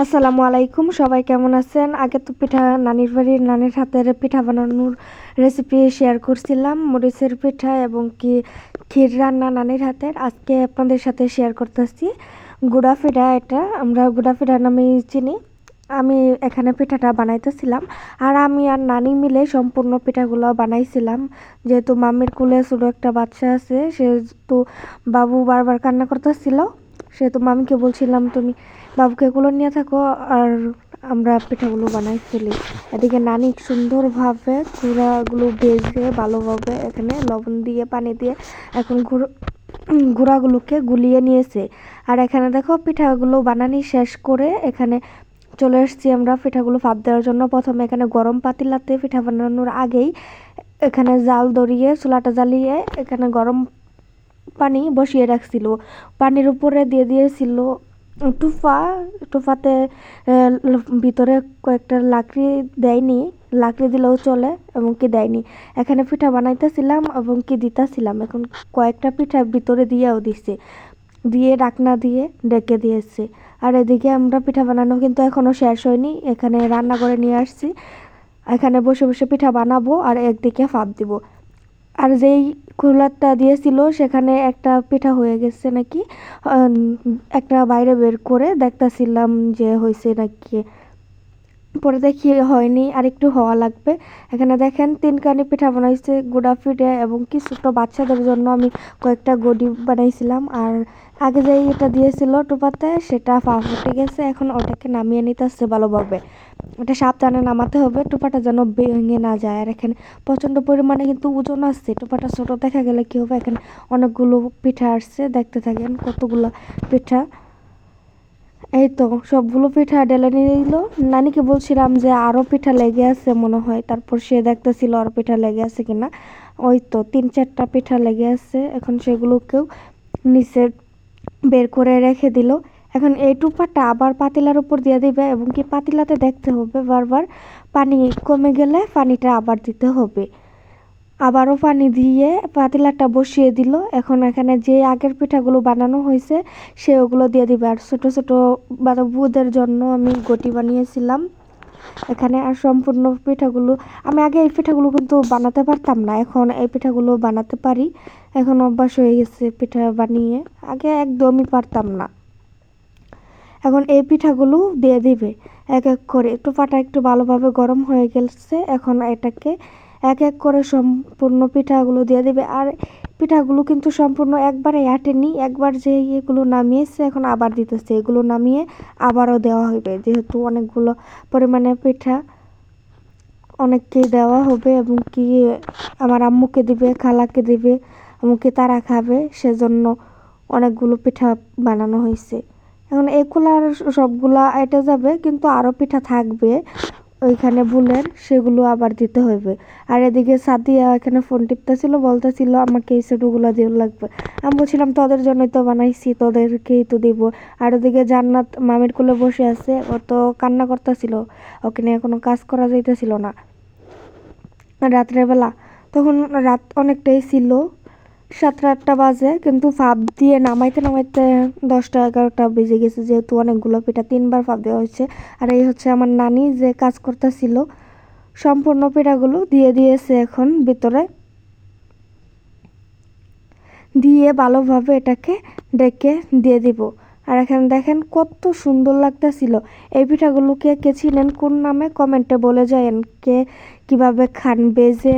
আসসালামু আলাইকুম, সবাই কেমন আছেন? আগে তো পিঠা নানির বাড়ির নানির হাতের পিঠা বানানোর রেসিপি শেয়ার করছিলাম, মরিচের পিঠা এবং কি ক্ষীর রান্না নানির হাতের। আজকে আপনাদের সাথে শেয়ার করতেছি। গুড়া পিঠা এটা, আমরা গুড়া পিঠা নামে চিনি। আমি এখানে পিঠাটা বানাইতেছিলাম। আর আমি আর নানি মিলে সম্পূর্ণ পিঠাগুলো বানাইছিলাম। যেহেতু মামির কুলে ছোটো একটা বাচ্চা আছে, সেহেতু বাবু বারবার কান্না করতেছিল। সেহেতু মামিকে বলছিলাম, তুমি বাবুকে এগুলো নিয়ে থাকো আর আমরা পিঠাগুলো বানাই ফেলি। এদিকে নানি সুন্দরভাবে গুঁড়াগুলো ভেজে ভালোভাবে এখানে লবণ দিয়ে, পানি দিয়ে এখন গুঁড়ো, গুঁড়াগুলোকে গুলিয়ে নিয়েছে। আর এখানে দেখো পিঠাগুলো বানানি শেষ করে এখানে চলে এসেছি আমরা পিঠাগুলো ভাপ দেওয়ার জন্য। প্রথমে এখানে গরম পাতিলাতে পিঠা বানানোর আগেই এখানে জাল দড়িয়ে চুলাটা জ্বালিয়ে এখানে গরম পানি বসিয়ে রাখছিল পানির উপরে দিয়ে দিয়েছিল। টুফা, টুফাতে ভিতরে কয়েকটা লাকড়ি দেয়নি। লাকড়ি দিলেও চলে এবং কি দেয়নি। এখানে পিঠা বানাইতেছিলাম এবং কি দিতেছিলাম। এখন কয়েকটা পিঠা ভিতরে দিয়েও দিছে। দিয়ে ডাকনা দিয়ে ডেকে দিয়েছে। আর এদিকে আমরা পিঠা বানানো কিন্তু এখনও শেষ হয়নি। এখানে রান্না করে নিয়ে আসছি। এখানে বসে বসে পিঠা বানাবো আর একদিকে ফাপ দিব। আর যেই কুলারটা দিয়েছিল, সেখানে একটা পিঠা হয়ে গেছে নাকি? একটা বাইরে বের করে দেখতেছিলাম যে হয়েছে নাকি পরে দেখি হয়নি আর একটু হওয়া লাগবে। এখানে দেখেন তিনকানি পিঠা বানাইছে, গুড়া পিঠে এবং কি ছোটো বাচ্চাদের জন্য আমি কয়েকটা গডি বানাইছিলাম। আর আগে যে এটা দিয়েছিল টোপাতে, সেটা ফা ফুটে গেছে, এখন ওটাকে নামিয়ে নিতে আসছে ভালোভাবে। এটা সাবধানে নামাতে হবে, টোপাটা যেন ভেঙে না যায়। আর এখানে প্রচণ্ড পরিমাণে কিন্তু ওজন আসছে টোপাটা ছোটো দেখা গেলে কী হবে? এখানে অনেকগুলো পিঠা আসছে, দেখতে থাকেন কতগুলো পিঠা। এই তো, সবগুলো পিঠা ডেলে নিয়ে দিল নানিকে বলছিলাম যে আরও পিঠা লেগে আছে মনে হয়, তারপর সে দেখতেছিল আরও পিঠা লেগে আছে কিনা। ওই তো, তিন চারটা পিঠা লেগে আছে, এখন সেগুলোকেও নিচে বের করে রেখে দিল। এখন এই টুপাটা আবার পাতিলার উপর দিয়ে দিবে এবং কি পাতিলাতে দেখতে হবে, বারবার পানি কমে গেলে পানিটা আবার দিতে হবে। আবারও পানি দিয়ে পাতিলাটা বসিয়ে দিল। এখন এখানে যে আগের পিঠাগুলো বানানো হয়েছে, সে ওগুলো দিয়ে দিবে। আর ছোটো ছোটো বুদের জন্য আমি গটি বানিয়েছিলাম। এখানে আর সম্পূর্ণ পিঠাগুলো, আমি আগে এই পিঠাগুলো কিন্তু বানাতে পারতাম না, এখন এই পিঠাগুলো বানাতে পারি। এখন অভ্যাস হয়ে গেছে পিঠা বানিয়ে, আগে একদমই পারতাম না। এখন এই পিঠাগুলো দিয়ে দিবে। এক এক করে, একটু পাটা একটু ভালোভাবে গরম হয়ে গেছে, এখন এটাকে এক এক করে সম্পূর্ণ পিঠাগুলো দিয়ে দেবে। আর পিঠাগুলো কিন্তু সম্পূর্ণ একবারে আটেনি, একবার যে এগুলো নামিয়েছে, এখন আবার দিতেছে। এগুলো নামিয়ে আবারও দেওয়া হবে। যেহেতু অনেকগুলো পরিমাণে পিঠা অনেককেই দেওয়া হবে এবং কি আমার আম্মুকে দিবে, খালাকে দিবে এমনকি তারা খাবে, সেজন্য অনেকগুলো পিঠা বানানো হয়েছে। এখন এগুলার সবগুলা এটা যাবে, কিন্তু আরও পিঠা থাকবে। ওইখানে বুলের সেগুলো আবার দিতে হইবে। আর এদিকে সাদিয়া এখানে ফোন টিপতেছিল, বলতেছিল, আমাকে এই সেটুগুলো দিয়ে লাগবে। আমি বলছিলাম, তোদের জন্যই তো বানাইছি, তোদেরকেই তো দিব। আর ওদিকে জান্নাত মামির কোলে বসে আছে ও তো কান্না করতেছিল। ওকে নিয়ে কোনো কাজ করা যাইতেছিল না। রাত্রেবেলা তখন রাত অনেকটাই ছিল। সাতটা আটটা বাজে, কিন্তু ফাঁপ দিয়ে নামাইতে নামাইতে দশটা এগারোটা বেজে গেছে, যেহেতু অনেকগুলো পিঠা তিনবার ফাপ দেওয়া হয়েছে। আর এই হচ্ছে আমার নানি যে কাজ করতেছিল, সম্পূর্ণ পিঠাগুলো দিয়ে দিয়েছে এখন ভিতরে। দিয়ে ভালোভাবে এটাকে ডেকে দিয়ে দিব। আর এখানে দেখেন কত সুন্দর লাগতেছিল। এই পিঠাগুলোকে কে চিনেন কোন নামে কমেন্টে বলে যায়েন, কে কীভাবে খান বেজে